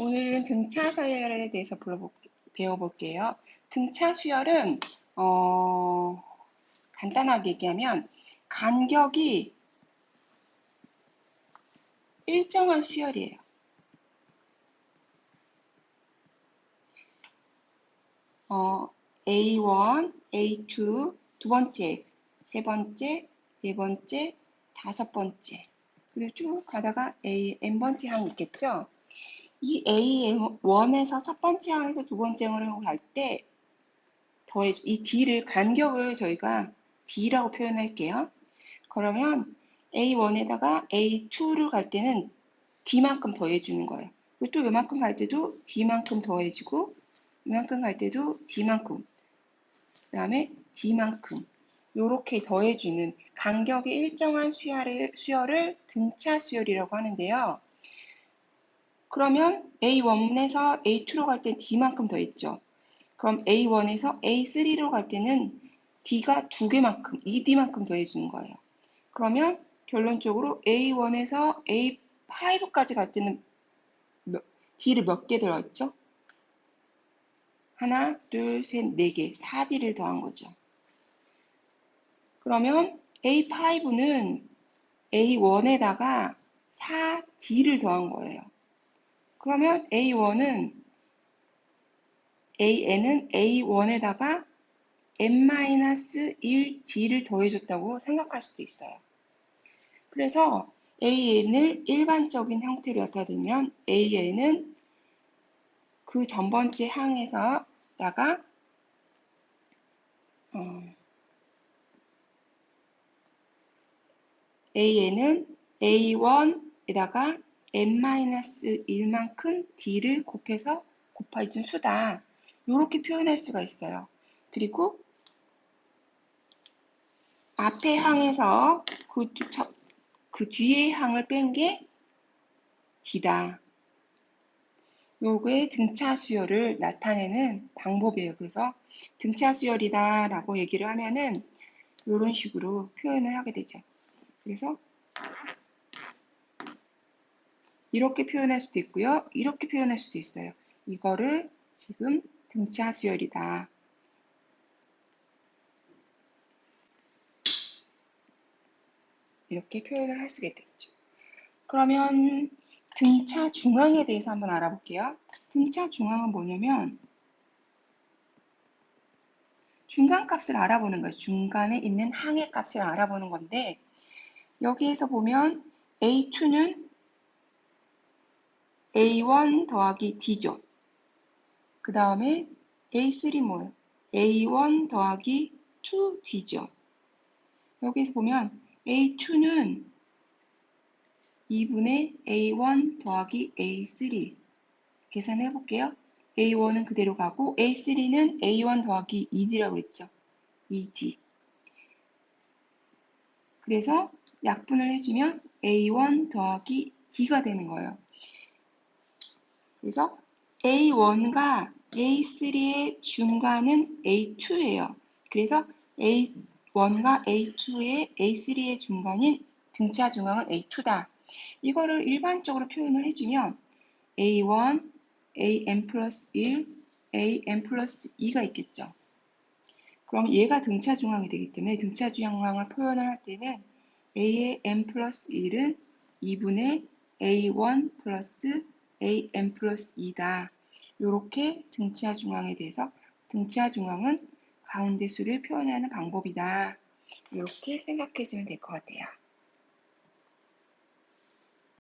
오늘은 등차 서열에 대해서 배워볼게요. 등차 수열은 어, 간단하게 얘기하면 간격이 일정한 수열이에요. 어, A1, A2, 두 번째, 세 번째, 네 번째, 다섯 번째. 그리고 쭉 가다가 A, N번째 항이 있겠죠? 이 A1에서 첫 번째 항에서 두 번째 항으로 갈 때, 더해, 이 D를, 간격을 저희가 D라고 표현할게요. 그러면 A1에다가 A2를 갈 때는 D만큼 더해주는 거예요. 그리고 또 요만큼 갈 때도 D만큼 더해주고, 이만큼 갈 때도 D만큼, 그 다음에 D만큼, 요렇게 더해주는 간격이 일정한 수열을, 수열을 등차 수열이라고 하는데요. 그러면 A1에서 A2로 갈 때 D만큼 더했죠. 그럼 A1에서 A3로 갈 때는 D가 두 개만큼, 2D만큼 더해주는 거예요. 그러면 결론적으로 A1에서 A5까지 갈 때는 D를 몇 개 들어있죠? 하나, 둘, 셋, 네 개, 4D를 더한 거죠. 그러면 A5는 A1에다가 4D를 더한 거예요. 그러면 A1은 AN은 A1에다가 n-1D를 더해줬다고 생각할 수도 있어요. 그래서 AN을 일반적인 형태로 나타내면 AN은 그 전번째 항에서다가 어, AN은 A1에다가 n-1만큼 D를 곱해서 곱해진 수다. 이렇게 표현할 수가 있어요. 그리고 앞에 항에서 그, 저, 그 뒤에 항을 뺀 게 D다. 요게 등차 수열을 나타내는 방법이에요. 그래서 등차 수열이다 라고 얘기를 하면은 이런 식으로 표현을 하게 되죠. 그래서 이렇게 표현할 수도 있고요. 이렇게 표현할 수도 있어요. 이거를 지금 등차 수열이다. 이렇게 표현을 할 수가 있겠죠. 그러면 등차 중앙에 대해서 한번 알아볼게요. 등차 중앙은 뭐냐면 중간 값을 알아보는 거예요. 중간에 있는 항의 값을 알아보는 건데 여기에서 보면 A2는 A1 더하기 D죠. 그 다음에 A3 뭐예요? A1 더하기 2D죠. 여기서 보면 A2는 2분의 A1 더하기 A3 계산해 볼게요. A1은 그대로 가고 A3는 A1 더하기 2D라고 했죠. 2D. 그래서 약분을 해주면 A1 더하기 D가 되는 거예요. 그래서 A1과 A3의 중간은 A2예요. 그래서 A1과 A2의 A3의 중간인 등차 중앙은 A2다. 이거를 일반적으로 표현을 해주면 A1, AN 플러스 1, AN 플러스 2가 있겠죠. 그럼 얘가 등차 중앙이 되기 때문에 등차 중앙을 표현을 할 때는 A의 N 플러스 1은 2분의 A1 플러스 AN 플러스 2다. 이렇게 등차 중앙에 대해서 등차 중앙은 가운데 수를 표현하는 방법이다. 이렇게 생각해 주면 될 것 같아요.